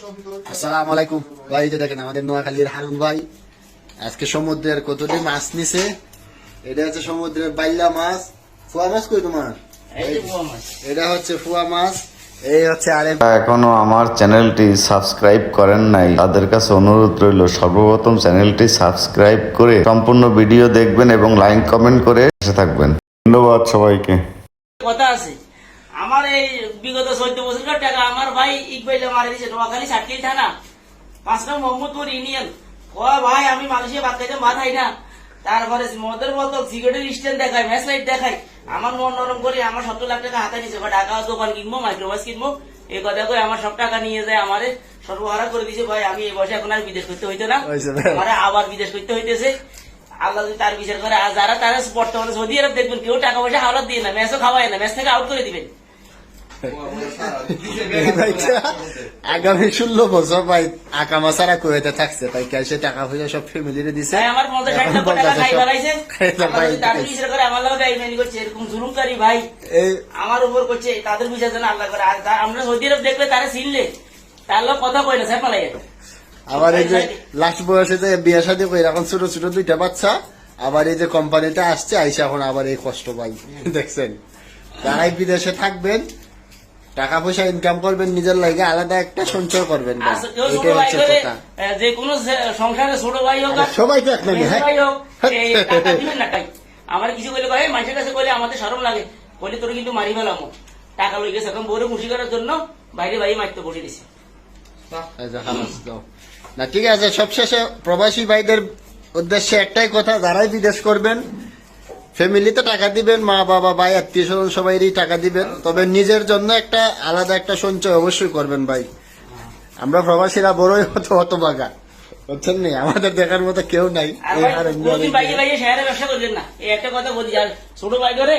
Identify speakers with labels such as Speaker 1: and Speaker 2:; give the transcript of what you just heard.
Speaker 1: আসসালামু আলাইকুম ভাই যে দেখেন আমাদের নোয়াখালীর হারুন ভাই। আজকে সমুদ্রের কতটি মাছ নিছে এটা হচ্ছে সমুদ্রের বাইলা মাছ। ফুয়া মাছ কই তোমার? এটা হচ্ছে ফুয়া মাছ। এই হচ্ছে আরেক
Speaker 2: এখনও আমার চ্যানেলটি সাবস্ক্রাইব করেন নাই তাদের কাছে অনুরোধ রইল সর্বপ্রথম চ্যানেলটি সাবস্ক্রাইব করে সম্পূর্ণ ভিডিও দেখবেন এবং লাইক কমেন্ট করে থাকবেন। ধন্যবাদ সবাইকে।
Speaker 3: কথা আছে? আমার এই বিগত চোদ্দ বছরকার টাকা আমার ভাই ইকবাইলে মারা দিয়েছে নোয়াখালী সাতকিল থানা। পাঁচটা মোহাম্মদপুর ইউনিয়ন। ও ভাই আমি মানুষের ভাত খাইতে ভাত খাই না। তারপরে মদের বোতল সিগারেটের স্ট্যান্ড দেখায় ম্যাচ লাইট দেখায়। আমার মন নরম করে আমার সত্তর লাখ টাকা হাতে বা ঢাকা দোকান কিনবো মাইক্রোবাস কিনবো? এই কথা করে আমার সব টাকা নিয়ে যায় আমারে সর্বহারা করে দিছে। ভাই আমি এই বয়সে এখন আর বিদেশ করতে হইতো না। আমার আবার বিদেশ করতে হইতেছে। আল্লাহ যদি তার বিচার করে আর যারা তারা বর্তমানে সৌদি আরব দেখবেন কেউ টাকা পয়সা হাওলাত দিয়ে না ম্যাচও খাওয়ায় না ম্যাচ থেকে আউট করে দিবেন।
Speaker 1: আগামী ষোলো বছর ভাই আকামা ছাড়া কুয়েতে থাকছে তাই ক্যাশে টাকা পয়সা সব ফ্যামিলিরে দিছে?
Speaker 3: আমার ভাই। উপর করছে তাদের আল্লাহ করে। আমরা সৌদি আরব দেখলে তারা তার লোক কথা কই না স্যার পালাই
Speaker 1: আবার এই যে লাস্ট বয়সে যে বিয়ে শাদী করে এখন ছোট ছোট দুইটা বাচ্চা আবার এই যে কোম্পানিটা আসছে আইসা এখন আবার এই কষ্ট পাই। দেখছেন? তারাই বিদেশে থাকবেন টাকা পয়সা ইনকাম করবেন নিজের লাগে আলাদা একটা সঞ্চয় করবেন ভাই। এটাই হচ্ছে কথা।
Speaker 3: যে কোনো সংসারে ছোট ভাই হোক
Speaker 1: সবাই তো এক হ্যাঁ?
Speaker 3: ভাই হোক টাকা দিবেন না টাই আমার কিছু কইলে মানুষের কাছে কইলে আমাদের সরম লাগে। বলে তোর কিন্তু মারি ফেলামো টাকা লই গেছে এখন বউরে খুশি করার জন্য বাইরে বাইরে মারতে বসে দিছে।
Speaker 1: না ঠিক আছে সবশেষে প্রবাসী ভাইদের উদ্দেশ্যে একটাই কথা যারাই বিদেশ করবেন ফ্যামিলিতে টাকা দিবেন মা বাবা ভাই আত্মীয় স্বজন সবাইরই টাকা দিবেন। তবে নিজের জন্য একটা আলাদা একটা সঞ্চয় অবশ্যই করবেন ভাই। আমরা প্রবাসীরা বড়ই হতো অত বাগা বুঝছেন নি? আমাদের দেখার মতো কেউ নাই। এই হারে
Speaker 3: কোনদিন বাইরে বাইরে শহরে ব্যবসা করবেন না। একটা কথা বলি ছোট ভাই করে